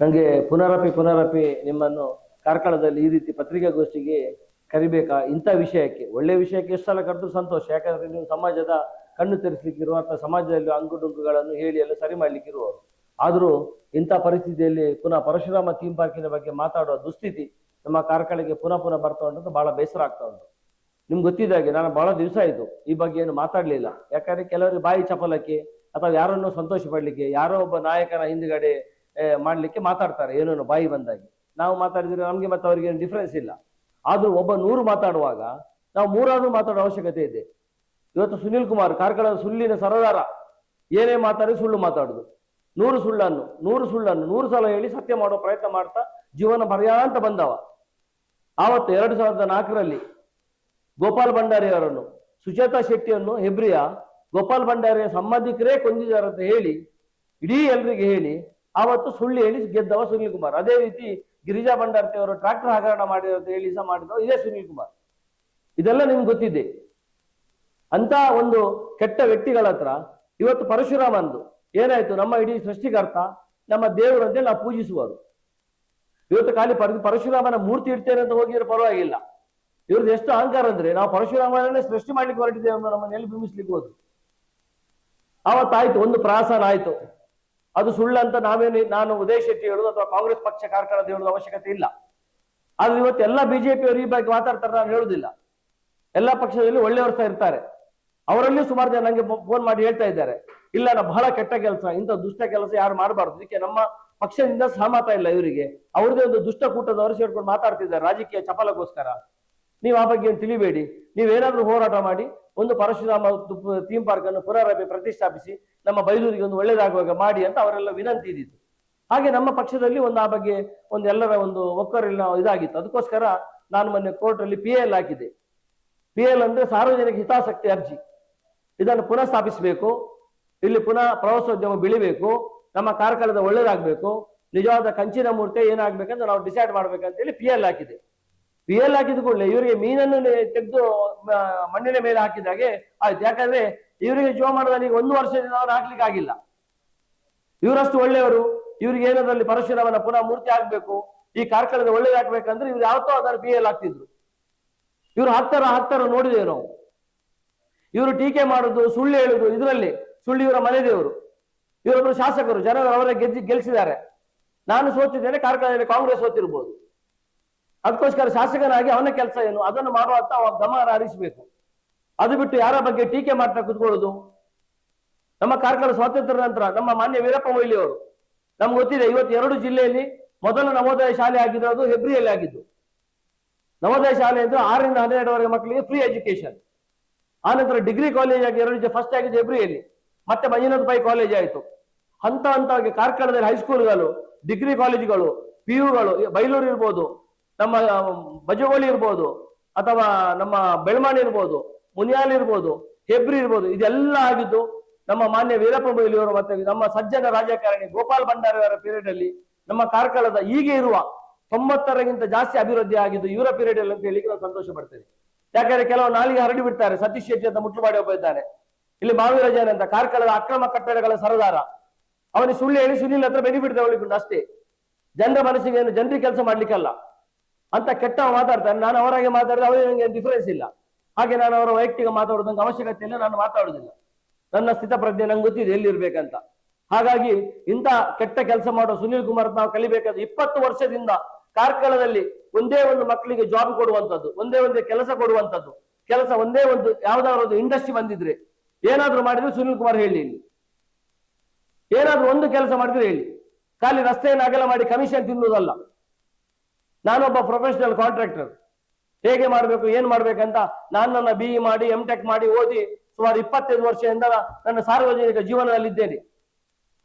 ನನಗೆ ಪುನರಪಿ ಪುನರಪಿ ನಿಮ್ಮನ್ನು ಕಾರ್ಕಳದಲ್ಲಿ ಈ ರೀತಿ ಪತ್ರಿಕಾಗೋಷ್ಠಿಗೆ ಕರಿಬೇಕಾ ಇಂಥ ವಿಷಯಕ್ಕೆ. ಒಳ್ಳೆ ವಿಷಯಕ್ಕೆ ಎಷ್ಟು ಸಲ ಕರೆದ್ರೂ ಸಂತೋಷ. ಯಾಕಂದ್ರೆ ನೀವು ಸಮಾಜದ ಕಣ್ಣು ತೆರೆಸ್ಲಿಕ್ಕಿರುವ ಅಥವಾ ಸಮಾಜದಲ್ಲಿ ಅಂಗುಡುಂಗುಗಳನ್ನು ಹೇಳಿ ಎಲ್ಲ ಸರಿ ಮಾಡ್ಲಿಕ್ಕಿರುವವರು ಆದರೂ ಇಂಥ ಪರಿಸ್ಥಿತಿಯಲ್ಲಿ ಪುನಃ ಪರಶುರಾಮ ಥೀಮ್ ಪಾರ್ಕಿನ ಬಗ್ಗೆ ಮಾತಾಡುವ ದುಸ್ಥಿತಿ ನಮ್ಮ ಕಾರ್ಕಳಕ್ಕೆ ಪುನಃ ಪುನಃ ಬರ್ತಾ ಉಂಟು ಬಹಳ ಬೇಸರ ಆಗ್ತಾ ಉಂಟು. ನಿಮ್ಗೆ ಗೊತ್ತಿದ್ದಾಗೆ ನಾನು ಬಹಳ ದಿವಸ ಆಯಿತು ಈ ಬಗ್ಗೆ ಏನು ಮಾತಾಡಲಿಲ್ಲ. ಯಾಕಂದ್ರೆ ಕೆಲವರಿಗೆ ಬಾಯಿ ಚಪಲಕ್ಕೆ ಅಥವಾ ಯಾರನ್ನೂ ಸಂತೋಷ ಪಡ್ಲಿಕ್ಕೆ, ಯಾರೋ ಒಬ್ಬ ನಾಯಕನ ಹಿಂದುಗಡೆ ಮಾಡ್ಲಿಕ್ಕೆ ಮಾತಾಡ್ತಾರೆ, ಏನೇನು ಬಾಯಿ ಬಂದಾಗಿ. ನಾವು ಮಾತಾಡಿದ್ರೆ ನಮಗೆ ಮತ್ತೆ ಅವರಿಗೆ ಡಿಫ್ರೆನ್ಸ್ ಇಲ್ಲ. ಆದ್ರೂ ಒಬ್ಬ ನೂರು ಮಾತಾಡುವಾಗ ನಾವು ಮೂರಾದ್ರೂ ಮಾತಾಡೋ ಅವಶ್ಯಕತೆ ಇದೆ. ಇವತ್ತು ಸುನಿಲ್ ಕುಮಾರ್, ಕಾರ್ಕಳ ಸುಳ್ಳಿನ ಸರದಾರ. ಏನೇ ಮಾತಾಡಿ ಸುಳ್ಳು ಮಾತಾಡುದು. ನೂರು ಸುಳ್ಳನ್ನು ನೂರು ಸುಳ್ಳನ್ನು, ನೂರು ಸಲ ಹೇಳಿ ಸತ್ಯ ಮಾಡುವ ಪ್ರಯತ್ನ ಮಾಡ್ತಾ ಜೀವನ ಪರ್ಯಾಂತ ಬಂದವ. ಆವತ್ತು ಎರಡು ಸಾವಿರದ ನಾಲ್ಕರಲ್ಲಿ ಗೋಪಾಲ್ ಭಂಡಾರಿ ಅವರನ್ನು ಸುಚೇತಾ ಶೆಟ್ಟಿಯನ್ನು ಹೆಬ್ರಿಯ ಗೋಪಾಲ್ ಭಂಡಾರಿಯ ಸಂಬಂಧಿಕರೇ ಕೊಂದಿದ್ದಾರೆ ಅಂತ ಹೇಳಿ, ಇಡೀ ಎಲ್ರಿಗೆ ಹೇಳಿ ಆವತ್ತು ಸುಳ್ಳು ಹೇಳಿ ಗೆದ್ದವ ಸುನಿಲ್ ಕುಮಾರ್. ಅದೇ ರೀತಿ ಗಿರಿಜಾ ಭಂಡಾರ್ತಿ ಅವರು ಟ್ರಾಕ್ಟರ್ ಹಗರಣ ಮಾಡಿದ್ರು ಅಂತ ಹೇಳಿ ಸಹ ಮಾಡಿದವ ಇದೇ ಸುನಿಲ್ ಕುಮಾರ್. ಇದೆಲ್ಲ ನಿಮ್ಗೆ ಗೊತ್ತಿದೆ. ಅಂತ ಒಂದು ಕೆಟ್ಟ ವ್ಯಕ್ತಿಗಳ ಹತ್ರ ಇವತ್ತು ಪರಶುರಾಮಂದು ಏನಾಯ್ತು? ನಮ್ಮ ಇಡೀ ಸೃಷ್ಟಿಕರ್ತ, ನಮ್ಮ ದೇವರು ಅಂತೇಳಿ ನಾವು ಪೂಜಿಸುವರು ಇವತ್ತು ಖಾಲಿ ಪರ, ಪರಶುರಾಮನ ಮೂರ್ತಿ ಇಡ್ತೇನೆ ಅಂತ ಹೋಗಿದ್ರೆ ಪರವಾಗಿಲ್ಲ. ಇವ್ರದ್ದು ಎಷ್ಟು ಅಹಂಕಾರ ಅಂದ್ರೆ ನಾವು ಪರಶುರಾಮನನ್ನೇ ಸೃಷ್ಟಿ ಮಾಡ್ಲಿಕ್ಕೆ ಹೊರಟಿದ್ದೇವೆ ನಮ್ಮ ಮನೆಯಲ್ಲಿ ಬಿಂಬಿಸ್ಲಿಕ್ಕೆ ಹೋದ್ರು? ಆವತ್ತಾಯ್ತು ಒಂದು ಪ್ರಾಸನ ಆಯ್ತು. ಅದು ಸುಳ್ಳಂತ ನಾವೇನು, ನಾನು ಉದಯ ಶೆಟ್ಟಿ ಹೇಳುದು ಅಥವಾ ಕಾಂಗ್ರೆಸ್ ಪಕ್ಷ ಕಾರ್ಕಳದ ಹೇಳುದು ಅವಶ್ಯಕತೆ ಇಲ್ಲ. ಆದ್ರೆ ಇವತ್ತು ಎಲ್ಲ ಬಿಜೆಪಿಯವರು ಈ ಬಗ್ಗೆ ಮಾತಾಡ್ತಾರೆ ನಾನು ಹೇಳುದಿಲ್ಲ. ಎಲ್ಲ ಪಕ್ಷದಲ್ಲಿ ಒಳ್ಳೆಯವರು ಸಹ ಇರ್ತಾರೆ. ಅವರಲ್ಲಿ ಸುಮಾರು ಜನ ನಂಗೆ ಫೋನ್ ಮಾಡಿ ಹೇಳ್ತಾ ಇದ್ದಾರೆ. ಇಲ್ಲ, ನಾ ಬಹಳ ಕೆಟ್ಟ ಕೆಲಸ, ಇಂಥ ದುಷ್ಟ ಕೆಲಸ ಯಾರು ಮಾಡಬಾರ್ದು. ಇದಕ್ಕೆ ನಮ್ಮ ಪಕ್ಷದಿಂದ ಸಹಮತ ಇಲ್ಲ ಇವರಿಗೆ. ಅವ್ರದೇ ಒಂದು ದುಷ್ಟ ಕೂಟದವರು ಸೇರ್ಕೊಂಡು ಮಾತಾಡ್ತಿದ್ದಾರೆ. ರಾಜಕೀಯ ಚಪಲಗೋಸ್ಕರ. ನೀವು ಆ ಬಗ್ಗೆ ತಿಳಿಬೇಡಿ. ನೀವೇನಾದ್ರೂ ಹೋರಾಟ ಮಾಡಿ, ಒಂದು ಪರಶುರಾಮ ಥೀಮ್ ಪಾರ್ಕ್ ಅನ್ನು ಪುನರಭೆ ಪ್ರತಿಷ್ಠಾಪಿಸಿ, ನಮ್ಮ ಬೈಲೂರಿಗೆ ಒಂದು ಒಳ್ಳೇದಾಗುವಾಗ ಮಾಡಿ ಅಂತ ಅವರೆಲ್ಲ ವಿನಂತಿ ಇದ್ದಿತ್ತು ಹಾಗೆ ನಮ್ಮ ಪಕ್ಷದಲ್ಲಿ ಒಂದು ಆ ಬಗ್ಗೆ ಒಂದು ಎಲ್ಲರ ಒಂದು ಒಕ್ಕರಿನ ಇದಾಗಿತ್ತು. ಅದಕ್ಕೋಸ್ಕರ ನಾನು ಮೊನ್ನೆ ಕೋರ್ಟಲ್ಲಿ ಪಿ ಎಲ್ ಹಾಕಿದೆ ಪಿ ಎಲ್ ಅಂದ್ರೆ ಸಾರ್ವಜನಿಕ ಹಿತಾಸಕ್ತಿ ಅರ್ಜಿ. ಇದನ್ನು ಪುನಃ ಸ್ಥಾಪಿಸಬೇಕು ಇಲ್ಲಿ ಪುನಃ ಪ್ರವಾಸೋದ್ಯಮ ಬೆಳಿಬೇಕು. ನಮ್ಮ ಕಾರ್ಕಳದ ಒಳ್ಳೇದಾಗಬೇಕು. ನಿಜವಾದ ಕಂಚಿನ ಮೂರ್ತಿ ಏನಾಗಬೇಕಂತ ನಾವು ಡಿಸೈಡ್ ಮಾಡ್ಬೇಕಂತೇಳಿ ಪಿ ಎಲ್ ಹಾಕಿದೆ ಎಲ್ ಹಾಕಿದ ಕೂಡಲೇ ಇವರಿಗೆ ಮೀನನ್ನು ತೆಗೆದು ಮಣ್ಣಿನ ಮೇಲೆ ಹಾಕಿದಾಗೆ ಆಯ್ತು. ಯಾಕಂದ್ರೆ ಇವರಿಗೆ ಜೀವಮಾನದಲ್ಲಿ ಒಂದು ವರ್ಷದಿಂದ ಅವ್ರು ಹಾಕ್ಲಿಕ್ಕೆ ಆಗಿಲ್ಲ. ಇವರಷ್ಟು ಒಳ್ಳೆಯವರು, ಇವ್ರಿಗೆ ಏನದ್ರಲ್ಲಿ ಪರಶುರಾಮನ ಪುನಃ ಮೂರ್ತಿ ಆಗ್ಬೇಕು ಈ ಕಾರ್ಕಳದ ಒಳ್ಳೇದಾಗ್ಬೇಕಂದ್ರೆ ಇವ್ರು ಯಾವತ್ತೋ ಅದನ್ನು ಪಿ ಎಲ್ ಹಾಕ್ತಿದ್ರು. ಇವ್ರು ಹತ್ತರ ಹತ್ತರ ನೋಡಿದೆ ನಾವು. ಇವರು ಟೀಕೆ ಮಾಡುದು, ಸುಳ್ಳು ಹೇಳುದು, ಇದರಲ್ಲಿ ಸುಳ್ಳು ಇವರ ಮನೆ ದೇವರು. ಇವರೊಬ್ಬರು ಶಾಸಕರು, ಜನರು ಅವರ ಗೆದ್ದು ಗೆಲ್ಸಿದ್ದಾರೆ. ನಾನು ಸೋತಿದ್ದೇನೆ, ಕಾರ್ಕಳದಲ್ಲಿ ಕಾಂಗ್ರೆಸ್ ಸೋತಿರ್ಬೋದು. ಅದಕ್ಕೋಸ್ಕರ ಶಾಸಕನಾಗಿ ಅವನ ಕೆಲಸ ಏನು? ಅದನ್ನು ಮಾಡುವಂತ ಅವ ಗಮನ ಹರಿಸಬೇಕು ಅದು ಬಿಟ್ಟು ಯಾರ ಬಗ್ಗೆ ಟೀಕೆ ಮಾಡ್ತಾ ಕುತ್ಕೊಳ್ಳೋದು? ನಮ್ಮ ಕಾರ್ಕಳ ಸ್ವಾತಂತ್ರ್ಯ ನಂತರ ನಮ್ಮ ಮಾನ್ಯ ವೀರಪ್ಪ ಮೊಯ್ಲಿ ಅವರು, ನಮ್ಗೆ ಗೊತ್ತಿದೆ, ಇವತ್ತು ಎರಡು ಜಿಲ್ಲೆಯಲ್ಲಿ ಮೊದಲ ನವೋದಯ ಶಾಲೆ ಆಗಿರೋದು ಹೆಬ್ರಿಯಲ್ಲಿ ಆಗಿದ್ದು. ನವೋದಯ ಶಾಲೆ ಅಂದ್ರೆ ಆರರಿಂದ ಹನ್ನೆರಡರವರೆಗೆ ಮಕ್ಕಳಿಗೆ ಫ್ರೀ ಎಜುಕೇಶನ್ ಆನಂತರ ಡಿಗ್ರಿ ಕಾಲೇಜ್ ಆಗಿ ಎರಡು ಫಸ್ಟ್ ಆಗಿದ್ದು ಹೆಬ್ರಿಯಲ್ಲಿ ಮತ್ತೆ ಮಂಜುನಾಥ್ ಬಾಯಿ ಕಾಲೇಜ್ ಆಯಿತು. ಹಂತ ಹಂತವಾಗಿ ಕಾರ್ಕಳದಲ್ಲಿ ಹೈಸ್ಕೂಲ್ಗಳು ಡಿಗ್ರಿ ಕಾಲೇಜುಗಳು ಪಿ ಯುಗಳು ಬೈಲೂರು ಇರ್ಬೋದು. ನಮ್ಮ ಬಜಗೋಳಿ ಇರ್ಬೋದು, ಅಥವಾ ನಮ್ಮ ಬೆಳ್ಮಾಣಿ ಇರ್ಬೋದು, ಮುನಿಯಾಲ್ ಇರ್ಬೋದು, ಹೆಬ್ರಿ ಇರ್ಬೋದು, ಇದೆಲ್ಲ ಆಗಿದ್ದು ನಮ್ಮ ಮಾನ್ಯ ವೀರಪ್ಪ ಮೊಯ್ಲಿಯವರು ಮತ್ತೆ ನಮ್ಮ ಸಜ್ಜನ ರಾಜಕಾರಣಿ ಗೋಪಾಲ್ ಭಂಡಾರಿ ಅವರ ಪೀರಿಯಡ್ ಅಲ್ಲಿ ನಮ್ಮ ಕಾರ್ಕಳದ ಈಗ ಇರುವ ತೊಂಬತ್ತರಗಿಂತ ಜಾಸ್ತಿ ಅಭಿವೃದ್ಧಿ ಆಗಿದ್ದು ಇವರ ಪೀರಿಯಡ್ ಅಲ್ಲಿ ಅಂತ ಹೇಳಿಕ್ಕೆ ನಾವು ಸಂತೋಷ ಪಡ್ತೇವೆ. ಯಾಕಂದ್ರೆ ಕೆಲವು ನಾಲಿಗೆ ಹರಡಿ ಬಿಡ್ತಾರೆ. ಸತೀಶ್ ಶೆಟ್ಟಿ ಅಂತ ಮುಟ್ಲುಮಾಡಿ ಒಬ್ಬ ಇದ್ದಾನೆ. ಇಲ್ಲಿ ಮಾವೀರ ಜೈನ್ ಅಂತ, ಕಾರ್ಕಳದ ಅಕ್ರಮ ಕಟ್ಟಡಗಳ ಸರದಾರ. ಅವನಿಗೆ ಸುಳ್ಳು ಹೇಳಿ ಸುನಿಲ್ ಹತ್ರ ಬೆನಿಫಿಟ್ ತಗೊಳ್ಳಿಕೊಂಡು ಅಷ್ಟೇ. ಜನರ ಮನಸ್ಸಿಗೆ ಏನು, ಜನರಿಗೆ ಕೆಲಸ ಮಾಡ್ಲಿಕ್ಕಲ್ಲ. ಅಂತ ಕೆಟ್ಟ ಮಾತಾಡ್ತಾನೆ ನಾನು ಅವರಾಗೆ ಮಾತಾಡಿದ್ರೆ ಅವರಿಗೆ ನನಗೆ ಡಿಫರೆನ್ಸ್ ಇಲ್ಲ. ಹಾಗೆ ನಾನು ಅವರ ವೈಯಕ್ತಿಕ ಮಾತಾಡೋದಂಗೆ ಅವಶ್ಯಕತೆ ಇಲ್ಲ, ನಾನು ಮಾತಾಡೋದಿಲ್ಲ ನನ್ನ ಸ್ಥಿತಪ್ರಜ್ಞೆ ನಂಗೆ ಗೊತ್ತಿದೆ ಎಲ್ಲಿರ್ಬೇಕಂತ ಹಾಗಾಗಿ ಇಂಥ ಕೆಟ್ಟ ಕೆಲಸ ಮಾಡೋ ಸುನೀಲ್ ಕುಮಾರ್ ನಾವು ಕಲಿಬೇಕಾದ್ರೆ ಇಪ್ಪತ್ತು ವರ್ಷದಿಂದ ಕಾರ್ಕಳದಲ್ಲಿ ಒಂದೇ ಒಂದು ಮಕ್ಕಳಿಗೆ ಜಾಬ್ ಕೊಡುವಂತದ್ದು ಒಂದೇ ಒಂದೇ ಕೆಲಸ ಕೊಡುವಂತದ್ದು ಕೆಲಸ ಒಂದೇ ಒಂದು ಯಾವ್ದಾದ್ರು ಒಂದು ಇಂಡಸ್ಟ್ರಿ ಬಂದಿದ್ರೆ ಏನಾದ್ರೂ ಮಾಡಿದ್ರೆ ಸುನೀಲ್ ಕುಮಾರ್ ಹೇಳಿ ಇಲ್ಲಿ. ಏನಾದ್ರೂ ಒಂದು ಕೆಲಸ ಮಾಡಿದ್ರೆ ಹೇಳಿ. ಖಾಲಿ ರಸ್ತೆಯನ್ನು ಅಗಲ ಮಾಡಿ ಕಮಿಷನ್ ತಿನ್ನುವುದಲ್ಲ. ನಾನೊಬ್ಬ ಪ್ರೊಫೆಷನಲ್ ಕಾಂಟ್ರಾಕ್ಟರ್ ಹೇಗೆ ಮಾಡಬೇಕು, ಏನ್ ಮಾಡ್ಬೇಕಂತ ನಾನು ನನ್ನ ಬಿ ಇ ಮಾಡಿ ಎಂ ಟೆಕ್ ಮಾಡಿ ಓದಿ ಸುಮಾರು ಇಪ್ಪತ್ತೈದು ವರ್ಷದಿಂದ ನನ್ನ ಸಾರ್ವಜನಿಕ ಜೀವನದಲ್ಲಿದ್ದೇನೆ.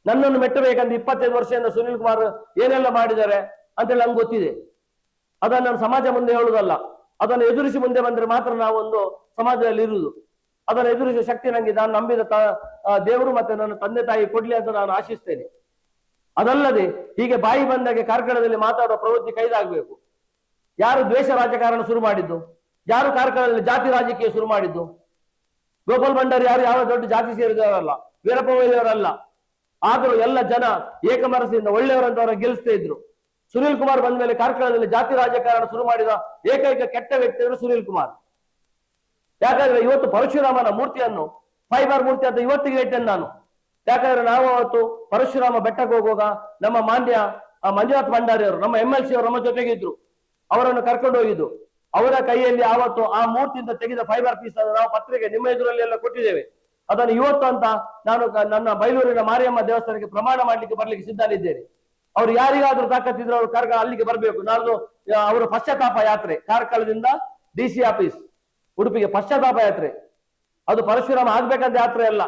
ನನ್ನನ್ನು ಮೆಟ್ಟಬೇಕಂತ ಇಪ್ಪತ್ತೈದು ವರ್ಷದಿಂದ ಸುನಿಲ್ ಕುಮಾರ್ ಏನೆಲ್ಲ ಮಾಡಿದ್ದಾರೆ ಅಂತೇಳಿ ನಂಗೆ ಗೊತ್ತಿದೆ. ಅದನ್ನು ನಾನು ಸಮಾಜ ಮುಂದೆ ಹೇಳುವುದಲ್ಲ, ಅದನ್ನು ಎದುರಿಸಿ ಮುಂದೆ ಬಂದ್ರೆ ಮಾತ್ರ ನಾವು ಒಂದು ಸಮಾಜದಲ್ಲಿ ಇರುವುದು. ಅದನ್ನು ಎದುರಿಸುವ ಶಕ್ತಿ ನನಗೆ ನಾನು ನಂಬಿದ ತ- ದೇವರು ಮತ್ತೆ ನನ್ನ ತಂದೆ ತಾಯಿ ಕೊಡ್ಲಿ ಅಂತ ನಾನು ಆಶಿಸ್ತೇನೆ. ಅದಲ್ಲದೆ ಹೀಗೆ ಬಾಯಿ ಬಂದಾಗೆ ಕಾರ್ಕಳದಲ್ಲಿ ಮಾತಾಡುವ ಪ್ರವೃತ್ತಿ ಕೈದಾಗಬೇಕು. ಯಾರು ದ್ವೇಷ ರಾಜಕಾರಣ ಶುರು ಮಾಡಿದ್ದು? ಯಾರು ಕಾರ್ಕಳದಲ್ಲಿ ಜಾತಿ ರಾಜಕೀಯ ಶುರು ಮಾಡಿದ್ದು? ಗೋಪಾಲ್ ಭಂಡಾರಿ ಯಾರು ಯಾವ ದೊಡ್ಡ ಜಾತಿ ಸೇರಿದವರಲ್ಲ? ವೀರಪ್ಪ ಮೊಯ್ಲಿಯವರಲ್ಲ ಆದರೂ ಎಲ್ಲ ಜನ ಏಕಮನಸ್ಸಿಂದ ಒಳ್ಳೆಯವರಂತವರ ಗೆಲ್ಲಿಸ್ತಾ ಇದ್ರು. ಸುನೀಲ್ ಕುಮಾರ್ ಬಂದ ಮೇಲೆ ಕಾರ್ಕಳದಲ್ಲಿ ಜಾತಿ ರಾಜಕಾರಣ ಶುರು ಮಾಡಿದ ಏಕೈಕ ಕೆಟ್ಟ ವ್ಯಕ್ತಿ ಅಂದ್ರೆ ಸುನೀಲ್ ಕುಮಾರ್. ಯಾಕಂದ್ರೆ ಇವತ್ತು ಪರಶುರಾಮನ ಮೂರ್ತಿಯನ್ನು, ಫೈಬರ್ ಮೂರ್ತಿ ಅಂತ ಇವತ್ತಿಗೆ ಇಟ್ಟೆ ನಾನು. ಯಾಕಂದ್ರೆ ನಾವು ಅವತ್ತು ಪರಶುರಾಮ ಬೆಟ್ಟಕ್ಕೆ ಹೋಗುವಾಗ ನಮ್ಮ ಮಾನ್ಯ ಆ, ಮಂಜುನಾಥ್ ಭಂಡಾರಿ ಅವರು ನಮ್ಮ ಎಂ ಎಲ್ ಸಿ ಅವರು ನಮ್ಮ ಜೊತೆಗೆ ಇದ್ರು ಅವರನ್ನು ಕರ್ಕೊಂಡು ಹೋಗಿದ್ದು. ಅವರ ಕೈಯಲ್ಲಿ ಆವತ್ತು ಆ ಮೂರ್ತಿಯಿಂದ ತೆಗೆದ ಫೈಬರ್ ಪೀಸ್ ಅನ್ನು ನಾವು ಪತ್ರಿಕೆ ನಿಮ್ಮ ಎದುರಲ್ಲಿ ಎಲ್ಲ ಕೊಟ್ಟಿದ್ದೇವೆ. ಅದನ್ನು ಇವತ್ತು ಅಂತ ನಾನು ನನ್ನ ಬೈಲೂರಿನ ಮಾರಿಯಮ್ಮ ದೇವಸ್ಥಾನಕ್ಕೆ ಪ್ರಮಾಣ ಮಾಡ್ಲಿಕ್ಕೆ ಬರ್ಲಿಕ್ಕೆ ಸಿದ್ಧನಿದ್ದೇನೆ. ಅವ್ರು ಯಾರಿಗಾದ್ರೂ ತಾಕತ್ತಿದ್ರೆ ಅವರು ಕಾರ್ಕಳ ಅಲ್ಲಿಗೆ ಬರಬೇಕು. ನಾಳ್ದು ಅವರು ಅವರ ಪಶ್ಚಾತ್ತಾಪ ಯಾತ್ರೆ ಕಾರ್ಕಳದಿಂದ ಡಿ ಸಿ ಆಫೀಸ್ ಉಡುಪಿಗೆ ಪಶ್ಚಾತ್ತಾಪ ಯಾತ್ರೆ. ಅದು ಪರಶುರಾಮ ಆಗ್ಬೇಕಂತ ಯಾತ್ರೆ ಅಲ್ಲ.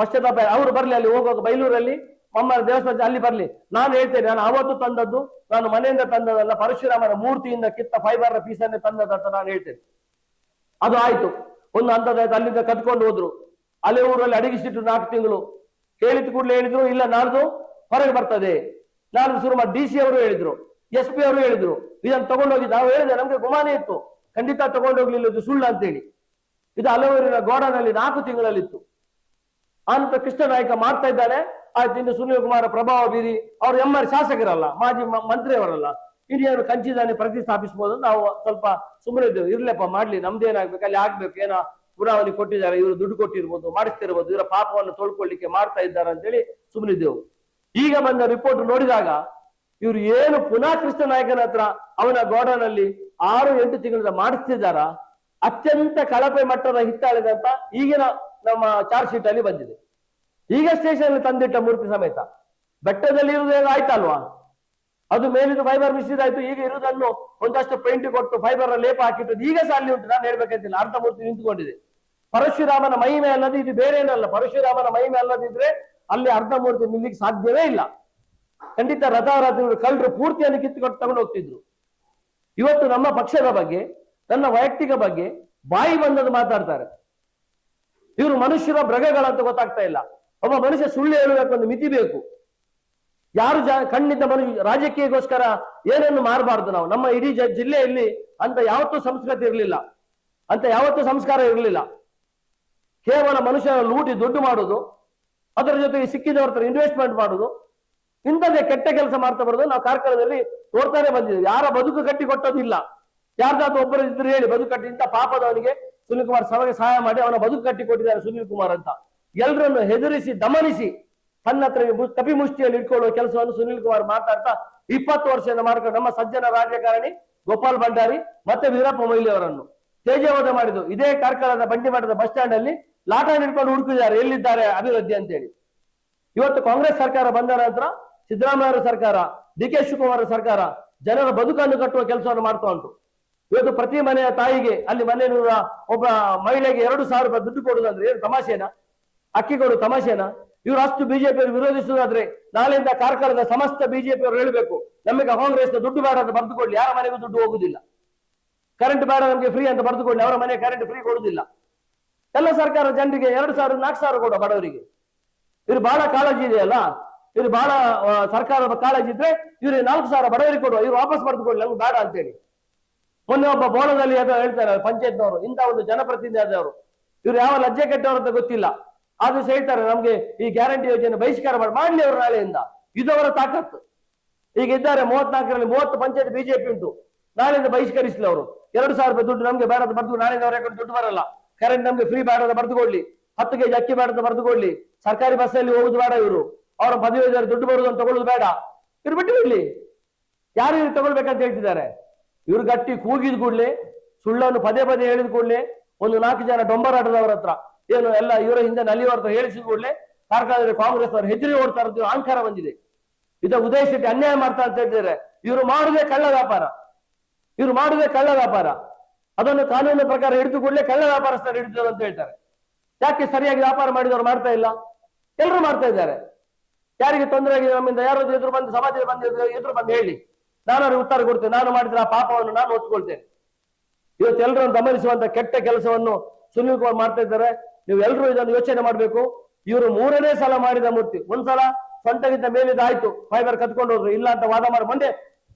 ಪಶ್ಚಾತ್ತಾಪ ಅವರು ಬರ್ಲಿ ಅಲ್ಲಿ ಹೋಗುವಾಗ ಬೈಲೂರಲ್ಲಿ, ಮಮ್ಮನ ದೇವಸ್ಥಾನ ಅಲ್ಲಿ ಬರ್ಲಿ. ನಾನು ಹೇಳ್ತೇನೆ, ನಾನು ಅವತ್ತು ತಂದದ್ದು, ನಾನು ಮನೆಯಿಂದ ತಂದದಲ್ಲ ಪರಶುರಾಮನ ಮೂರ್ತಿಯಿಂದ ಕಿತ್ತ ಫೈಬರ್ ಪೀಸ್ ಅನ್ನೇ ತಂದದಂತ ನಾನು ಹೇಳ್ತೇನೆ. ಅದು ಆಯ್ತು. ಒಂದು ಹಂತದಾಯ್ತು ಅಲ್ಲಿಂದ ಕತ್ಕೊಂಡು ಹೋದ್ರು. ಅಲೆ ಊರಲ್ಲಿ ಅಡಗಿಸಿಟ್ಟು ನಾಲ್ಕು ತಿಂಗಳು. ಹೇಳಿದ ಕೂಡಲೇ ಹೇಳಿದ್ರು, ಇಲ್ಲ ನಾಡ್ದು ಹೊರಗೆ ಬರ್ತದೆ. ನಾಡ್ದು ಶುರು ಮಾಡಿ ಡಿ ಸಿ ಅವರು ಹೇಳಿದ್ರು. ಎಸ್ ಪಿ ಅವರು ಹೇಳಿದ್ರು. ಇದನ್ನು ತಗೊಂಡೋಗಿ ನಾವು ಹೇಳಿದೆ, ನಮ್ಗೆ ಗುಮಾನ ಇತ್ತು. ಖಂಡಿತ ತಗೊಂಡೋಗ್ಲಿಲ್ಲ ಇದು ಸುಳ್ಳು ಅಂತೇಳಿ. ಇದು ಹಲವರಿನ ಗೋಡನಲ್ಲಿ ನಾಲ್ಕು ತಿಂಗಳಲ್ಲಿತ್ತು. ಆನಂತರ ಕೃಷ್ಣ ನಾಯಕ ಮಾಡ್ತಾ ಇದ್ದಾನೆ ಆಯ್ತು, ಇನ್ನು ಸುನೀಲ್ ಕುಮಾರ ಪ್ರಭಾವ ಬೀರಿ, ಅವರು ಎಂ ಆರ್ ಶಾಸಕರಲ್ಲ, ಮಾಜಿ ಮಂತ್ರಿ ಮಂತ್ರಿಯವರಲ್ಲ. ಹಿರಿಯರು ಕಂಚಿದಾನೆ ಪ್ರತಿಷ್ಠಾಪಿಸಬಹುದು ನಾವು ಸ್ವಲ್ಪ ಸುಮ್ಮನೆ ಇದ್ದೇವೆ. ಇರ್ಲಪ್ಪ, ಮಾಡ್ಲಿ ನಮ್ದೇನಾಗ್ಬೇಕು ಅಲ್ಲಿ ಆಗ್ಬೇಕು, ಏನೋ ಪುರಾವಣಿ ಕೊಟ್ಟಿದ್ದಾರೆ, ಇವರು ದುಡ್ಡು ಕೊಟ್ಟಿರ್ಬೋದು, ಮಾಡಿಸ್ತಿರ್ಬೋದು, ಇವರ ಪಾಪವನ್ನು ತೊಳ್ಕೊಳ್ಳಿಕ್ಕೆ ಮಾಡ್ತಾ ಇದ್ದಾರೆ ಅಂತೇಳಿ ಸುಮ್ಮನಿದ್ದೆವು ಈಗ ಬಂದ ರಿಪೋರ್ಟ್ ನೋಡಿದಾಗ, ಇವರು ಏನು ಪುನಃ ಕೃಷ್ಣ ನಾಯಕನ ಹತ್ರ ಅವನ ಗೋಡನಲ್ಲಿ ಆರು, ಎಂಟು ತಿಂಗಳಿಂದ ಮಾಡಿಸ್ತಿದ್ದಾರ? ಅತ್ಯಂತ ಕಳಪೆ ಮಟ್ಟದ ಹಿತ್ತಾಳಿದಂತ ಈಗಿನ ನಮ್ಮ ಚಾರ್ಜ್ ಶೀಟ್ ಅಲ್ಲಿ ಬಂದಿದೆ. ಈಗ ಸ್ಟೇಷನ್ ತಂದಿಟ್ಟ ಮೂರ್ತಿ ಸಮೇತ. ಬೆಟ್ಟದಲ್ಲಿ ಇರುವುದೇ ಆಯ್ತಲ್ವಾ? ಅದು ಮೇಲಿದ್ದು ಫೈಬರ್ ಮಿಶ್ರಿದಾಯ್ತು ಈಗ ಇರುವುದನ್ನು ಒಂದಷ್ಟು ಪೇಂಟ್ ಕೊಟ್ಟು ಫೈಬರ್ ಲೇಪ ಹಾಕಿಟ್ಟು ಈಗ ಸಹ ಅಲ್ಲಿ ಉಂಟು, ನಾನು ಹೇಳ್ಬೇಕಂತಿಲ್ಲ. ಅರ್ಧ ಮೂರ್ತಿ ನಿಂತುಕೊಂಡಿದೆ. ಪರಶುರಾಮನ ಮಹಿಮೆ ಅಲ್ಲದೆ ಇದು ಬೇರೆ ಏನಲ್ಲ, ಪರಶುರಾಮನ ಮಹಿಮೆ ಅಲ್ಲದಿದ್ರೆ ಅಲ್ಲಿ ಅರ್ಧ ಮೂರ್ತಿ ನಿಲ್ಲಿಗೆ ಸಾಧ್ಯವೇ ಇಲ್ಲ. ಖಂಡಿತ ರಥಾರಥಿಗಳು ಕಳ್ಳರು ಪೂರ್ತಿಯನ್ನು ಕಿತ್ತುಕೊಟ್ಟು ತಗೊಂಡು ಹೋಗ್ತಿದ್ರು. ಇವತ್ತು ನಮ್ಮ ಪಕ್ಷದ ಬಗ್ಗೆ, ನನ್ನ ವೈಯಕ್ತಿಕ ಬಗ್ಗೆ ಬಾಯಿ ಬಂದದ್ದು ಮಾತಾಡ್ತಾರೆ. ಇವರು ಮನುಷ್ಯರ ಮೃಗಗಳಂತ ಗೊತ್ತಾಗ್ತಾ ಇಲ್ಲ. ಒಬ್ಬ ಮನುಷ್ಯ ಸುಳ್ಳು ಹೇಳಬೇಕು ಒಂದು ಮಿತಿ ಬೇಕು. ಯಾರು ಖಂಡಿತ ಮನುಷ್ಯ ರಾಜಕೀಯಕ್ಕೋಸ್ಕರ ಏನನ್ನು ಮಾರಬಾರ್ದು ನಾವು? ನಮ್ಮ ಇಡೀ ಜಿಲ್ಲೆಯಲ್ಲಿ ಅಂತ ಯಾವತ್ತೂ ಸಂಸ್ಕೃತಿ ಇರಲಿಲ್ಲ. ಅಂತ ಯಾವತ್ತೂ ಸಂಸ್ಕಾರ ಇರಲಿಲ್ಲ. ಕೇವಲ ಮನುಷ್ಯನ ಲೂಟಿ ದುಡ್ಡು ಮಾಡುದು, ಅದರ ಜೊತೆಗೆ ಸಿಕ್ಕಿದವರ ಇನ್ವೆಸ್ಟ್ಮೆಂಟ್ ಮಾಡುದು, ಇಂಥದ್ದೇ ಕೆಟ್ಟ ಕೆಲಸ ಮಾಡ್ತಾ ಬರೋದು ನಾವು ಕಾರ್ಕಳದಲ್ಲಿ ನೋಡ್ತಾನೆ ಬಂದಿದ್ದೀವಿ. ಯಾರ ಬದುಕು ಕಟ್ಟಿ ಕೊಟ್ಟೋದಿಲ್ಲ ಯಾರ್ದಾದ್ರು ಒಬ್ಬರು ಇದ್ರೆ ಹೇಳಿ ಬದುಕು ಕಟ್ಟಿ ಇಂಥ ಪಾಪದವನಿಗೆ ಸುನಿಲ್ ಕುಮಾರ್ ಸಭೆಗೆ ಸಹಾಯ ಮಾಡಿ ಅವನ ಬದುಕು ಕಟ್ಟಿಕೊಟ್ಟಿದ್ದಾರೆ ಸುನೀಲ್ ಕುಮಾರ್ ಅಂತ. ಎಲ್ಲರನ್ನು ಹೆದರಿಸಿ, ದಮನಿಸಿ ತನ್ನ ಹತ್ರ ಕಪಿ ಮುಷ್ಟಿಯಲ್ಲಿ ಇಟ್ಕೊಳ್ಳುವ ಕೆಲಸವನ್ನು ಸುನೀಲ್ ಕುಮಾರ್ ಮಾತಾಡ್ತಾ ಇಪ್ಪತ್ತು ವರ್ಷದಿಂದ ಮಾಡ್ಕೊಂಡು ನಮ್ಮ ಸಜ್ಜನ ರಾಜಕಾರಣಿ ಗೋಪಾಲ್ ಭಂಡಾರಿ ಮತ್ತೆ ವೀರಪ್ಪ ಮೊಯ್ಲಿ ಅವರನ್ನು ತೇಜವಧ ಮಾಡಿದ್ದು. ಇದೇ ಕಾರ್ಕಳದ ಬಂಡಿಮಠದ ಬಸ್ ಸ್ಟ್ಯಾಂಡ್ ಅಲ್ಲಿ ಲಾಟ ಹಿಡ್ಕೊಂಡು ಹುಡುಕಿದ್ದಾರೆ. ಎಲ್ಲಿದ್ದಾರೆ ಅಭಿವೃದ್ಧಿ ಅಂತೇಳಿ. ಇವತ್ತು ಕಾಂಗ್ರೆಸ್ ಸರ್ಕಾರ ಬಂದ ನಂತರ ಸಿದ್ದರಾಮಯ್ಯ ಸರ್ಕಾರ, ಡಿ ಕೆ ಸರ್ಕಾರ ಜನರ ಬದುಕನ್ನು ಕಟ್ಟುವ ಕೆಲಸವನ್ನು ಮಾಡ್ತಾ ಉಂಟು. ಇವತ್ತು ಪ್ರತಿ ಮನೆಯ ತಾಯಿಗೆ ಅಲ್ಲಿ ಮನೆಯಲ್ಲಿರುವ ಒಬ್ಬ ಮಹಿಳೆಗೆ ಎರಡು ಸಾವಿರ ರೂಪಾಯಿ ದುಡ್ಡು ಕೊಡುದಂದ್ರೆ ಏನು ತಮಾಷೆನಾ? ಅಕ್ಕಿ ಕೊಡು ತಮಾಷೆನಾ? ಇವರು ಅಷ್ಟು ಬಿಜೆಪಿಯವರು ವಿರೋಧಿಸುವುದಾದ್ರೆ ನಾಳೆಯಿಂದ ಕಾರ್ಕಳದ ಸಮಸ್ತ ಬಿಜೆಪಿ ಅವರು ಹೇಳಬೇಕು, ನಮಗೆ ಕಾಂಗ್ರೆಸ್ ದುಡ್ಡು ಬೇಡ ಅಂತ ಬರೆದುಕೊಳ್ಳಿ, ಯಾರ ಮನೆಗೂ ದುಡ್ಡು ಹೋಗುದಿಲ್ಲ. ಕರೆಂಟ್ ಬೇಡ ನಮಗೆ ಫ್ರೀ ಅಂತ ಬರೆದುಕೊಳ್ಳಿ, ಅವರ ಮನೆ ಕರೆಂಟ್ ಫ್ರೀ ಕೊಡುದಿಲ್ಲ. ಎಲ್ಲ ಸರ್ಕಾರ ಜನರಿಗೆ ಎರಡು ಸಾವಿರ, ನಾಲ್ಕು ಸಾವಿರ ಕೊಡುವ ಬಡವರಿಗೆ. ಇವ್ರು ಬಹಳ ಕಾಳಜಿ ಇದೆಯಲ್ಲ? ಇವ್ರು ಬಹಳ ಸರ್ಕಾರದ ಕಾಳಜಿ ಇದ್ರೆ ಇವ್ರಿಗೆ ನಾಲ್ಕು ಸಾವಿರ ಬಡವರಿಗೆ ಕೊಡುವ, ಇವ್ರು ವಾಪಸ್ ಬರೆದುಕೊಳ್ಳಿ ನಮ್ಗೆ ಬೇಡ ಅಂತೇಳಿ. ಮೊನ್ನೆ ಒಬ್ಬ ಬೋಳದಲ್ಲಿ ಅದು ಹೇಳ್ತಾರೆ ಪಂಚಾಯತ್ನವರು, ಇಂಥ ಒಂದು ಜನಪ್ರತಿನಿಧಿ ಆದವರು. ಇವ್ರು ಯಾವ ಲಜ್ಜೆ ಕೆಟ್ಟವರು ಅಂತ ಗೊತ್ತಿಲ್ಲ. ಆದ್ರೂ ಹೇಳ್ತಾರೆ, ನಮ್ಗೆ ಈ ಗ್ಯಾರಂಟಿ ಯೋಜನೆ ಬಹಿಷ್ಕಾರ ಮಾಡಿ, ಮಾಡ್ಲಿ ಅವರು ನಾಳೆಯಿಂದ. ಇದು ಅವರ ತಾಕತ್ತು. ಈಗ ಇದ್ದಾರೆ ಮೂವತ್ನಾಲ್ಕರಲ್ಲಿ ಮೂವತ್ತು ಪಂಚಾಯತ್ ಬಿಜೆಪಿ ಉಂಟು. ನಾಳೆಯಿಂದ ಬಹಿಷ್ಕರಿಸಲಿ ಅವರು. ಎರಡು ಸಾವಿರ ರೂಪಾಯಿ ದುಡ್ಡು ನಮ್ಗೆ ಬೇಡ ಬರ್ದು, ನಾಳೆಯಿಂದ ಅವರ ಅಕೌಂಟ್ ದುಡ್ಡು ಬರಲ್ಲ. ಕರೆಂಟ್ ನಮ್ಗೆ ಫ್ರೀ ಬೇಡ ಅಂತ ಬರೆದುಕೊಳ್ಳಿ. ಹತ್ತು ಕೆಜಿ ಅಕ್ಕಿ ಬೇಡ ಅಂತ ಬರೆದುಕೊಳ್ಳಿ. ಸರ್ಕಾರಿ ಬಸ್ಸಲ್ಲಿ ಹೋಗುದು ಬೇಡ ಇವರು. ಅವರ ಪದವಿ ದುಡ್ಡು ಬರುದು ಅಂತ ತಗೊಳ್ಳೋದು ಬೇಡ. ಇವ್ರು ಬಿಟ್ಟು ಬಿಡ್ಲಿ. ಯಾರು ಇವ್ರು ತಗೊಳ್ಬೇಕಂತ ಹೇಳ್ತಿದ್ದಾರೆ? ಇವ್ರು ಗಟ್ಟಿ ಕೂಗಿದ ಕೂಡಲೇ, ಸುಳ್ಳನ್ನು ಪದೇ ಪದೇ ಹೇಳಿದ ಕೂಡಲೇ, ಒಂದು ನಾಲ್ಕು ಜನ ಡೊಂಬರಾಟದವರ ಹತ್ರ, ಏನು ಎಲ್ಲ ಇವರ ಹಿಂದೆ ನಲಿಯವರ ಹತ್ರ ಹೇಳಿಸಿದ ಕೂಡಲೇ ಸರ್ಕಾರದಲ್ಲಿ ಕಾಂಗ್ರೆಸ್ ಅವರು ಹೆದರಿ ಓಡ್ತಾ ಇರೋದು, ಅಹಂಕಾರ ಬಂದಿದೆ. ಇದ ಉದಯ ಶೆಟ್ಟಿ ಅನ್ಯಾಯ ಮಾಡ್ತಾ ಅಂತ ಹೇಳ್ತಿದ್ದಾರೆ. ಇವರು ಮಾಡುದೇ ಕಳ್ಳ ವ್ಯಾಪಾರ. ಇವರು ಮಾಡುದೇ ಕಳ್ಳ ವ್ಯಾಪಾರ. ಅದನ್ನು ಕಾನೂನು ಪ್ರಕಾರ ಹಿಡಿದು ಕೂಡಲೇ ಕಳ್ಳ ವ್ಯಾಪಾರಸ್ಥರು ಹಿಡಿದ್ರು ಅಂತ ಹೇಳ್ತಾರೆ. ಯಾಕೆ ಸರಿಯಾಗಿ ವ್ಯಾಪಾರ ಮಾಡಿದವರು ಮಾಡ್ತಾ ಇಲ್ಲ? ಎಲ್ಲರೂ ಮಾಡ್ತಾ ಇದ್ದಾರೆ. ಯಾರಿಗೆ ತೊಂದರೆ ಆಗಿದೆ? ನಮ್ಮಿಂದ ಯಾರಾದ್ರೂ ಎದುರು ಬಂದು, ಸಮಾಜದಲ್ಲಿ ಬಂದು ಎದುರು ಬಂದು ಹೇಳಿ. ನಾನು ಅವ್ರಿಗೆ ಉತ್ತರ ಕೊಡ್ತೇನೆ. ನಾನು ಮಾಡಿದ್ರೆ ಆ ಪಾಪವನ್ನು ನಾನು ಒತ್ಕೊಳ್ತೇನೆ ಇವತ್ತು ಎಲ್ಲರನ್ನು ಗಮನಿಸುವಂತ ಕೆಟ್ಟ ಕೆಲಸವನ್ನು ಸುನೀಲ್ ಕುಮಾರ್ ಮಾಡ್ತಾ ಇದ್ದಾರೆ. ನೀವು ಎಲ್ಲರೂ ಇದನ್ನು ಯೋಚನೆ ಮಾಡಬೇಕು. ಇವರು ಮೂರನೇ ಸಲ ಮಾಡಿದ ಮೂರ್ತಿ. ಒಂದ್ಸಲ ಸೊಂಟಗಿಂತ ಮೇಲಿದ್ದಾಯ್ತು ಫೈಬರ್ ಕತ್ಕೊಂಡು ಹೋದ್ರು. ಇಲ್ಲ ಅಂತ ವಾದ ಮಾಡಿ. ಬಂದೆ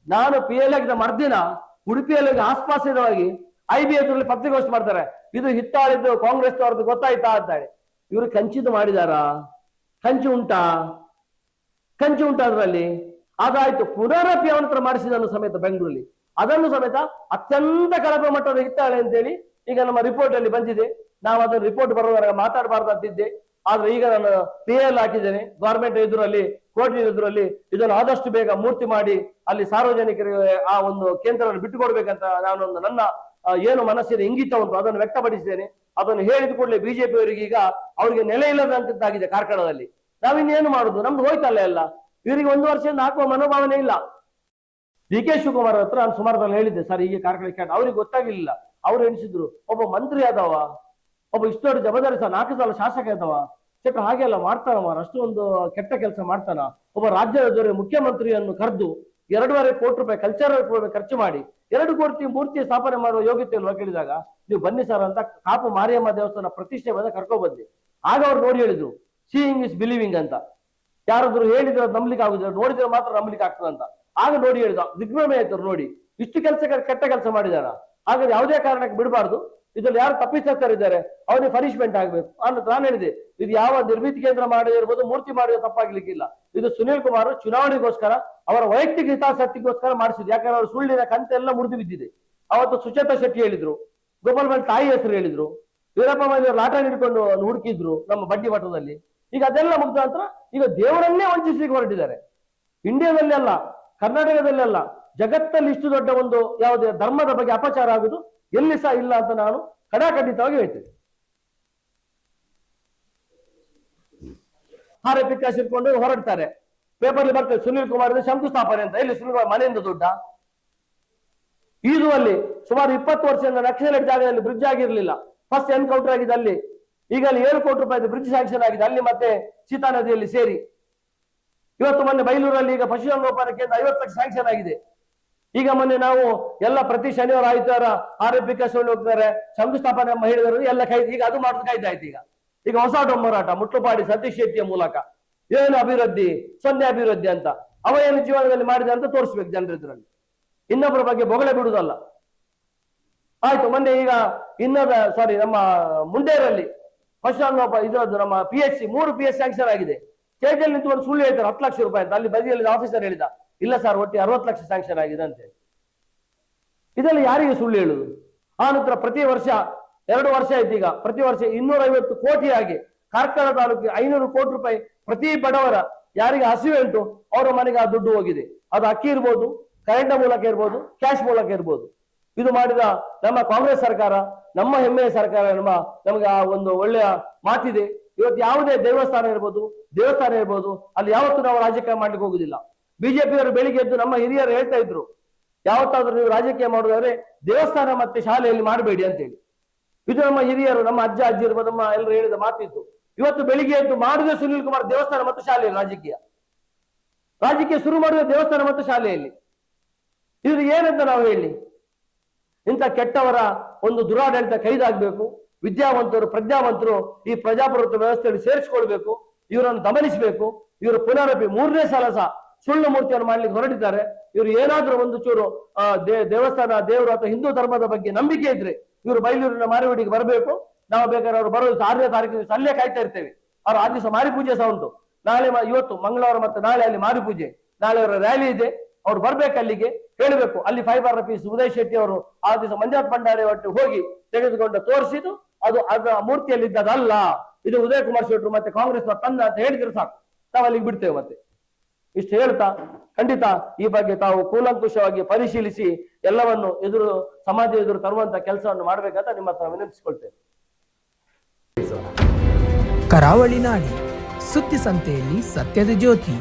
ನಾನು ಪಿ ಎಲ್ ಆಗಿದ್ದ ಮರ್ದಿನ ಉಡುಪಿಯಲ್ಲಿ ಆಸ್ಪಾಸಿದವಾಗಿ ಐ ಬಿ ಎಸ್ ಪತ್ರಿಕೋಷ್ಠಿ ಮಾಡ್ತಾರೆ. ಇದು ಹಿತ್ತಾಳಿದ್ದು ಕಾಂಗ್ರೆಸ್ ಅವ್ರದ್ದು ಗೊತ್ತಾಯ್ತಾ ಅಂತಾಳೆ. ಇವರು ಕಂಚಿದ್ದು ಮಾಡಿದಾರಾ? ಕಂಚು ಉಂಟಾ? ಕಂಚು ಉಂಟಾ ಅದರಲ್ಲಿ? ಅದಾಯ್ತು. ಪುನರಪಿ ಅವನ ಹತ್ರ ಮಾಡಿಸಿದನು ಸಮೇತ ಬೆಂಗಳೂರಲ್ಲಿ. ಅದನ್ನು ಸಮೇತ ಅತ್ಯಂತ ಕಳಪೆ ಮಟ್ಟದ ಇತ್ತಾಳೆ ಅಂತೇಳಿ ಈಗ ನಮ್ಮ ರಿಪೋರ್ಟ್ ಅಲ್ಲಿ ಬಂದಿದೆ. ನಾವು ಅದನ್ನು ರಿಪೋರ್ಟ್ ಬರುವಾಗ ಮಾತಾಡಬಾರ್ದು ಅಂತಿದ್ದೆ. ಆದ್ರೆ ಈಗ ನಾನು ಪಿ ಎಲ್ ಹಾಕಿದ್ದೇನೆ. ಗವರ್ಮೆಂಟ್ ಎದುರಲ್ಲಿ, ಕೋರ್ಟ್ ಎದುರಲ್ಲಿ ಇದನ್ನು ಆದಷ್ಟು ಬೇಗ ಮೂರ್ತಿ ಮಾಡಿ ಅಲ್ಲಿ ಸಾರ್ವಜನಿಕರಿಗೆ ಆ ಒಂದು ಕೇಂದ್ರವನ್ನು ಬಿಟ್ಟುಕೊಡ್ಬೇಕಂತ ನಾನೊಂದು ನನ್ನ ಏನು ಮನಸ್ಸಿನ ಇಂಗಿತ ಉಂಟು, ಅದನ್ನು ವ್ಯಕ್ತಪಡಿಸಿದ್ದೇನೆ. ಅದನ್ನು ಹೇಳಿದ ಕೂಡಲೇ ಬಿಜೆಪಿ ಅವರಿಗೆ ಈಗ ಅವರಿಗೆ ನೆಲೆ ಇಲ್ಲದಂತಾಗಿದೆ ಕಾರ್ಕಳದಲ್ಲಿ. ನಾವಿನ್ನೇನು ಮಾಡುದು? ನಮ್ದು ಹೋಯ್ತಲ್ಲ ಎಲ್ಲ ಇವರಿಗೆ ಒಂದು ವರ್ಷದಿಂದ ಹಾಕುವ ಮನೋಭಾವನೆ ಇಲ್ಲ. ಡಿ ಕೆ ಶಿವಕುಮಾರ್ ಹತ್ರ ನಾನು ಸುಮಾರದಲ್ಲಿ ಹೇಳಿದ್ದೆ, ಸರ್, ಹೀಗೆ ಕಾರ್ಯಕ್ರಮ ಕ್ಯಾಟ್ ಅವ್ರಿಗೆ ಗೊತ್ತಾಗಿಲ್ಲ ಅವ್ರು ಎಣಿಸಿದ್ರು, ಒಬ್ಬ ಮಂತ್ರಿ ಆದವ, ಒಬ್ಬ ಇಷ್ಟೊಂದು ಜವಾಬ್ದಾರಿ ಸಹ ನಾಲ್ಕು ಸಲ ಶಾಸಕ ಆದವ ಹಾಗೆ ಹಾಗೆಲ್ಲ ಅಷ್ಟು ಒಂದು ಕೆಟ್ಟ ಕೆಲಸ ಮಾಡ್ತಾನ, ಒಬ್ಬ ರಾಜ್ಯದ ದೊರೆ ಮುಖ್ಯಮಂತ್ರಿಯನ್ನು ಕರೆದು ಎರಡೂವರೆ ಕೋಟಿ ರೂಪಾಯಿ ಕಲ್ಚರಲ್ ಖರ್ಚು ಮಾಡಿ, ಎರಡು ಕೋಟಿ ಮೂರ್ತಿ ಸ್ಥಾಪನೆ ಮಾಡುವ ಯೋಗ್ಯತೆ ಇಲ್ವಾ ಕೇಳಿದಾಗ, ನೀವು ಬನ್ನಿ ಸರ್ ಅಂತ ಕಾಪು ಮಾರಿಯಮ್ಮ ದೇವಸ್ಥಾನ ಪ್ರತಿಷ್ಠೆ ಬಂದ ಕರ್ಕೊ ಬಂದೆ. ಆಗ ಅವ್ರು ನೋಡಿ ಹೇಳಿದ್ರು ಸೀಯಿಂಗ್ ಇಸ್ ಬಿಲೀವಿಂಗ್ ಅಂತ. ಯಾರಾದ್ರೂ ಹೇಳಿದ್ರೆ ನಂಬಲಿಕ್ಕೆ ಆಗುದಿಲ್ಲ, ನೋಡಿದ್ರೆ ಮಾತ್ರ ನಂಬಲಿಕ್ಕೆ ಆಗ್ತದೆ ಅಂತ. ಆಗ ನೋಡಿ ಹೇಳಿದ, ದಿಗ್ಭ್ರಮೆ ಆಯ್ತು ನೋಡಿ. ಇಷ್ಟು ಕೆಲಸ ಕೆಟ್ಟ ಕೆಲಸ ಮಾಡಿದಾರ? ಹಾಗಾದ್ರೆ ಯಾವುದೇ ಕಾರಣಕ್ಕೆ ಬಿಡಬಾರ್ದು. ಇದ್ರಲ್ಲಿ ಯಾರು ತಪ್ಪಿಸ್ತಾರೆ ಅವನಿಗೆ ಪನಿಷ್ಮೆಂಟ್ ಆಗ್ಬೇಕು. ಅಂತ ನಾನು ಹೇಳಿದೆ, ಇದು ಯಾವ ನಿರ್ಮಿತಿ ಕೇಂದ್ರ ಮಾಡಿದಿರ್ಬೋದು ಮೂರ್ತಿ ಮಾಡಿದ ತಪ್ಪಾಗ್ಲಿಕ್ಕಿಲ್ಲ. ಇದು ಸುನೀಲ್ ಕುಮಾರ್ ಚುನಾವಣೆಗೋಸ್ಕರ, ಅವರ ವೈಯಕ್ತಿಕ ಹಿತಾಸಕ್ತಿಗೋಸ್ಕರ ಮಾಡಿಸಿದ್ರು ಯಾಕಂದ್ರೆ ಅವ್ರ ಸುಳ್ಳಿನ ಕಂತೆಲ್ಲ ಮುರಿದು ಬಿದ್ದಿದೆ. ಅವತ್ತು ಸುಚೇತಾ ಶೆಟ್ಟಿ ಹೇಳಿದ್ರು, ಗೋಪಾಲ್ ಮಂಡ್ ತಾಯಿ ಹೆಸರು ಹೇಳಿದ್ರು, ವೀರಪ್ಪ ಮೈಲಿ ಲಾಟ ಹಿಡ್ಕೊಂಡು ಹುಡುಕಿದ್ರು ನಮ್ಮ ಬಡ್ಡಿ ಮಠದಲ್ಲಿ. ಈಗ ಅದೆಲ್ಲ ಮುಗ್ದ ನಂತರ ಈಗ ದೇವರನ್ನೇ ವಂಚಿಸಲಿಕ್ಕೆ ಹೊರಟಿದ್ದಾರೆ. ಇಂಡಿಯಾದಲ್ಲಿ ಅಲ್ಲ, ಕರ್ನಾಟಕದಲ್ಲಿ ಅಲ್ಲ, ಜಗತ್ತಲ್ಲಿ ಇಷ್ಟು ದೊಡ್ಡ ಒಂದು ಯಾವುದೇ ಧರ್ಮದ ಬಗ್ಗೆ ಅಪಚಾರ ಆಗುದು ಎಲ್ಲಿ ಸಹ ಇಲ್ಲ ಅಂತ ನಾನು ಕಡಾಖಂಡಿತವಾಗಿ ಹೇಳ್ತೇನೆ. ಹಾರೆ ಪಿಕ್ಕಾಸಿಟ್ಕೊಂಡು ಹೊರಡ್ತಾರೆ. ಪೇಪರ್ ಬರ್ತದೆ, ಸುನೀಲ್ ಕುಮಾರ್ ಶಂಕುಸ್ಥಾಪನೆ ಅಂತ. ಎಲ್ಲಿ ಸುನೀಲ್ ಕುಮಾರ್ ಮನೆಯಿಂದ ದೊಡ್ಡ? ಈಜು ಅಲ್ಲಿ ಸುಮಾರು ಇಪ್ಪತ್ತು ವರ್ಷದಿಂದ ನಕ್ಸಲೈಟ್ ಜಾಗದಲ್ಲಿ ಬ್ರಿಡ್ಜ್ ಆಗಿರಲಿಲ್ಲ. ಫಸ್ಟ್ ಎನ್ಕೌಂಟರ್ ಆಗಿದೆ ಅಲ್ಲಿ. ಈಗ ಅಲ್ಲಿ ಏಳು ಕೋಟಿ ರೂಪಾಯಿ ಬ್ರಿಡ್ಜ್ ಸ್ಯಾಂಕ್ಷನ್ ಆಗಿದೆ. ಅಲ್ಲಿ ಮತ್ತೆ ಸೀತಾ ನದಿಯಲ್ಲಿ ಸೇರಿ. ಇವತ್ತು ಮೊನ್ನೆ ಬೈಲೂರಲ್ಲಿ ಈಗ ಪಶುಸಂಗೋಪನಾ ಕೇಂದ್ರ ಐವತ್ತು ಲಕ್ಷ ಸ್ಯಾಂಕ್ಷನ್ ಆಗಿದೆ. ಈಗ ಮೊನ್ನೆ ನಾವು ಎಲ್ಲ ಪ್ರತಿ ಶನಿವಾರ ಆಯ್ತಾರ ಆರೋಗ್ಯ ವಿಕಾಸವನ್ನು ಹೋಗ್ತಾರೆ. ಶಂಕುಸ್ಥಾಪನೆ ಮಹಿಳೆಯರು ಎಲ್ಲ ಕೈ ಈಗ ಅದು ಮಾಡೋದು ಕಾಯ್ದಾಯ್ತು ಈಗ. ಈಗ ಹೊಸ ಡೊಂಬರಾಟ ಮುಟ್ಲುಪಾಡಿ ಸತೀಶ್ ಶೆಟ್ಟಿಯ ಮೂಲಕ. ಏನು ಅಭಿವೃದ್ಧಿ? ಸೊನ್ನೆ ಅಭಿವೃದ್ಧಿ ಅಂತ. ಅವ ಏನು ಜೀವನದಲ್ಲಿ ಮಾಡಿದೆ ಅಂತ ತೋರಿಸ್ಬೇಕು ಜನರ ಎದುರಲ್ಲಿ ಇನ್ನೊಬ್ಬರ ಬಗ್ಗೆ ಬೊಗಳೆ ಬಿಡುವುದಲ್ಲ. ಆಯ್ತು, ಮೊನ್ನೆ ಈಗ ಇನ್ನದ ಸಾರಿ ನಮ್ಮ ಮುಂಡೇರಲ್ಲಿ ಪಶುಸಂಗೋಪ ಇದ್ರದ್ದು ನಮ್ಮ ಪಿ ಎಚ್ ಸಿ ಮೂರು ಪಿ ಎಚ್ ಸ್ಯಾಂಕ್ಷನ್ ಆಗಿದೆ. ಸ್ಟೇಜಲ್ಲಿ ನಿಂತ್ಕೊಂಡು ಸುಳ್ಳು ಹೇಳ್ತಾರೆ, ಹತ್ತು ಲಕ್ಷ ರೂಪಾಯಿ ಅಂತ. ಅಲ್ಲಿ ಬದಿಯಲ್ಲಿ ಆಫೀಸರ್ ಹೇಳಿದ, ಇಲ್ಲ ಸರ್ ಒಟ್ಟಿ ಅರವತ್ತು ಲಕ್ಷ ಸ್ಯಾಂಕ್ಷನ್ ಆಗಿದೆ ಅಂತ ಇದೆಲ್ಲ ಯಾರಿಗೆ ಸುಳ್ಳು ಹೇಳುದು? ಆ ನಂತರ ಪ್ರತಿ ವರ್ಷ, ಎರಡು ವರ್ಷ ಆಯ್ತು ಪ್ರತಿ ವರ್ಷ ಇನ್ನೂರ ಐವತ್ತು ಕೋಟಿ ಆಗಿ ಕಾರ್ಕಳ ತಾಲೂಕಿಗೆ ಐನೂರು ಕೋಟಿ ರೂಪಾಯಿ ಪ್ರತಿ ಬಡವರ ಯಾರಿಗೆ ಹಸಿವೆ ಉಂಟು, ಅವರ ಮನೆಗೆ ಆ ದುಡ್ಡು ಹೋಗಿದೆ. ಅದು ಅಕ್ಕಿ ಇರ್ಬೋದು ಕರೆಂಟ್ ಮೂಲಕ ಇರ್ಬೋದು ಕ್ಯಾಶ್ ಮೂಲಕ ಇರ್ಬೋದು. ಇದು ಮಾಡಿದ ನಮ್ಮ ಕಾಂಗ್ರೆಸ್ ಸರ್ಕಾರ, ನಮ್ಮ ಹೆಮ್ಮೆಯ ಸರ್ಕಾರ ನಮ್ಮ ನಮಗೆ ಆ ಒಂದು ಒಳ್ಳೆಯ ಮಾತಿದೆ. ಇವತ್ತು ಯಾವುದೇ ದೇವಸ್ಥಾನ ಇರ್ಬೋದು ದೇವಸ್ಥಾನ ಇರ್ಬೋದು, ಅಲ್ಲಿ ಯಾವತ್ತೂ ನಾವು ರಾಜಕೀಯ ಮಾಡ್ಲಿಕ್ಕೆ ಹೋಗುದಿಲ್ಲ. ಬಿಜೆಪಿಯವರು ಬೆಳಿಗ್ಗೆ ಎದ್ದು ನಮ್ಮ ಹಿರಿಯರು ಹೇಳ್ತಾ ಇದ್ರು, ಯಾವತ್ತಾದ್ರೂ ನೀವು ರಾಜಕೀಯ ಮಾಡೋದಾದ್ರೆ ದೇವಸ್ಥಾನ ಮತ್ತೆ ಶಾಲೆಯಲ್ಲಿ ಮಾಡಬೇಡಿ ಅಂತೇಳಿ. ಇದು ನಮ್ಮ ಹಿರಿಯರು, ನಮ್ಮ ಅಜ್ಜ, ಅಜ್ಜಿ ಇರ್ಬೋದು, ನಮ್ಮ ಎಲ್ಲರೂ ಹೇಳಿದ ಮಾತಿತ್ತು ಇವತ್ತು ಬೆಳಿಗ್ಗೆ ಎದ್ದು ಮಾಡಿದ್ರೆ ಸುನೀಲ್ ಕುಮಾರ್ ದೇವಸ್ಥಾನ ಮತ್ತು ಶಾಲೆಯಲ್ಲಿ ರಾಜಕೀಯ. ರಾಜಕೀಯ ಶುರು ಮಾಡಿದ ದೇವಸ್ಥಾನ ಮತ್ತು ಶಾಲೆಯಲ್ಲಿ. ಇದು ಏನಂತ ನಾವು ಹೇಳಿ? ಇಂಥ ಕೆಟ್ಟವರ ಒಂದು ದುರಾಡಳಿತ ಕೈದಾಗಬೇಕು. ವಿದ್ಯಾವಂತರು, ಪ್ರಜ್ಞಾವಂತರು ಈ ಪ್ರಜಾಪ್ರಭುತ್ವ ವ್ಯವಸ್ಥೆಯಲ್ಲಿ ಸೇರಿಸಿಕೊಳ್ಬೇಕು. ಇವರನ್ನು ಗಮನಿಸಬೇಕು ಇವರು ಪುನರಪಿ ಮೂರನೇ ಸಲ ಸಹ ಸುಳ್ಳು ಮೂರ್ತಿಯನ್ನು ಮಾಡ್ಲಿಕ್ಕೆ ಹೊರಟಿದ್ದಾರೆ. ಇವರು ಏನಾದರೂ ಒಂದು ಚೂರು ದೇವಸ್ಥಾನ, ದೇವರು ಅಥವಾ ಹಿಂದೂ ಧರ್ಮದ ಬಗ್ಗೆ ನಂಬಿಕೆ ಇದ್ರೆ ಇವರು ಬೈಲೂರಿನ ಮಾರಿವಡಿಗೆ ಬರಬೇಕು. ನಾವು ಬೇಕಾದ್ರೆ ಅವರು ಬರೋ ದಿವಸ ಆರನೇ ತಾರೀಕು ದಿವಸ ಅಲ್ಲೇ ಕಾಯ್ತಾ ಇರ್ತೇವೆ. ಅವ್ರು ಆ ದಿವಸ ಮಾರಿ ಪೂಜೆ ಸಹ ಉಂಟು. ನಾಳೆ ಇವತ್ತು ಮಂಗಳವಾರ ಮತ್ತೆ ನಾಳೆ ಅಲ್ಲಿ ಮಾರಿ ಪೂಜೆ ನಾಳೆ ಅವರ ರ್ಯಾಲಿ ಇದೆ. ಅವ್ರು ಬರ್ಬೇಕು ಅಲ್ಲಿಗೆ. ಹೇಳಬೇಕು ಅಲ್ಲಿ ಫೈಬರ್ ರಫೀಸ್ ಉದಯ್ ಶೆಟ್ಟಿ ಅವರು ಆ ದಿವಸ ಮಂಜಾತ್ ಭಂಡಾರಿ ಒಟ್ಟು ಹೋಗಿ ತೆಗೆದುಕೊಂಡು ತೋರಿಸಿದ್ದು, ಅದು ಅದರ ಮೂರ್ತಿಯಲ್ಲಿ ಇದ್ದದಲ್ಲ ಇದು ಉದಯ್ ಕುಮಾರ್ ಶೆಟ್ಟರು ಮತ್ತೆ ಕಾಂಗ್ರೆಸ್ ತಂದ ಅಂತ ಹೇಳಿದ್ರೆ ಸಾಕು. ನಾವು ಅಲ್ಲಿಗೆ ಬಿಡ್ತೇವೆ ಮತ್ತೆ. ಇಷ್ಟು ಹೇಳ್ತಾ, ಖಂಡಿತ ಈ ಬಗ್ಗೆ ತಾವು ಕೂಲಂಕುಷವಾಗಿ ಪರಿಶೀಲಿಸಿ ಎಲ್ಲವನ್ನು ಎದುರು, ಸಮಾಜ ಎದುರು ತರುವಂತ ಕೆಲಸವನ್ನು ಮಾಡಬೇಕಂತ ನಿಮ್ಮ ಹತ್ರ ವಿನಂತಿಸಿಕೊಳ್ತೇನೆ. ಕರಾವಳಿ ನಾಡಿ, ಸುದ್ದಿ ಸಂತೆಯಲ್ಲಿ ಸತ್ಯದ ಜ್ಯೋತಿ.